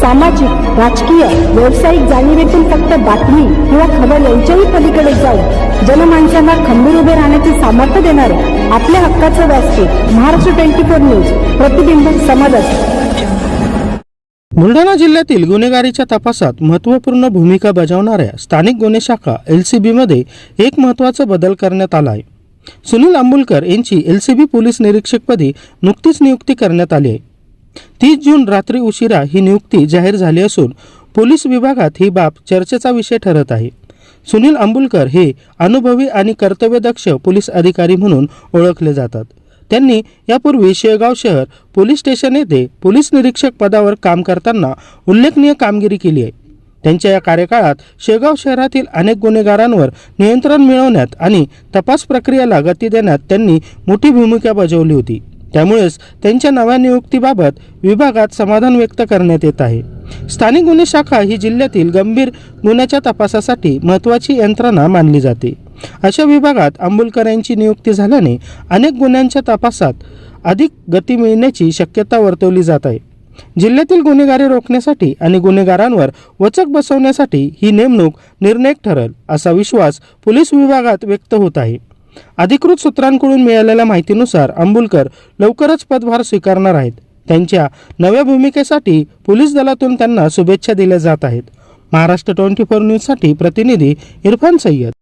सामाजिक राजकीय व्यावसायिक जाणीवेतून फक्त बातमी किंवा खबर यांच्याही पलीकडे जाऊन जनमानसांना खंबीर उभे राहण्याचे सामर्थ्य देणारे आपल्या हक्काचं व्यासपीठ महाराष्ट्र ट्वेंटी फोर न्यूज प्रतिबिंब समाजात बुलढाणा जिल्ह्यातील गुन्हेगारीच्या तपासात महत्त्वपूर्ण भूमिका बजावणाऱ्या स्थानिक गुन्हे शाखा एल सी बीमध्ये एक महत्त्वाचा बदल करण्यात आला आहे. सुनील आंबुलकर यांची एल सी बी पोलीस निरीक्षकपदी नुकतीच नियुक्ती करण्यात आली आहे. तीस जून रात्री उशिरा ही नियुक्ती जाहीर झाली असून पोलीस विभागात ही बाब चर्चेचा विषय ठरत आहे. सुनील आंबुलकर हे अनुभवी आणि कर्तव्यदक्ष पोलीस अधिकारी म्हणून ओळखले जातात. त्यांनी यापूर्वी शेगाव शहर पोलीस स्टेशन येथे पोलीस निरीक्षक पदावर काम करताना उल्लेखनीय कामगिरी केली आहे. त्यांच्या या कार्यकाळात शेगाव शहरातील अनेक गुन्हेगारांवर नियंत्रण मिळवण्यात आणि तपास प्रक्रियेला गती देण्यात त्यांनी मोठी भूमिका बजावली होती. त्यामुळेच त्यांच्या नव्या नियुक्तीबाबत विभागात समाधान व्यक्त करण्यात येत आहे. स्थानिक गुन्हे शाखा ही जिल्ह्यातील गंभीर गुन्ह्याच्या तपासासाठी महत्त्वाची यंत्रणा मानली जाते. अशा विभागात आंबुलकर यांची नियुक्ती झाल्याने अनेक गुन्ह्यांच्या तपासात अधिक गती मिळण्याची शक्यता वर्तवली जात आहे. जिल्ह्यातील गुन्हेगारी रोखण्यासाठी आणि गुन्हेगारांवर वचक बसवण्यासाठी ही नेमणूक निर्णायक ठरेल असा विश्वास पोलीस विभागात व्यक्त होत आहे. अधिकृत सूत्रांकडून मिळालेल्या माहितीनुसार अंबुलकर लवकरच पदभार स्वीकारणार आहेत. त्यांच्या नव्या भूमिकेसाठी पोलीस दलातून त्यांना शुभेच्छा दिल्या जात आहेत. महाराष्ट्र ट्वेंटी फोर न्यूजसाठी प्रतिनिधी इरफान सय्यद.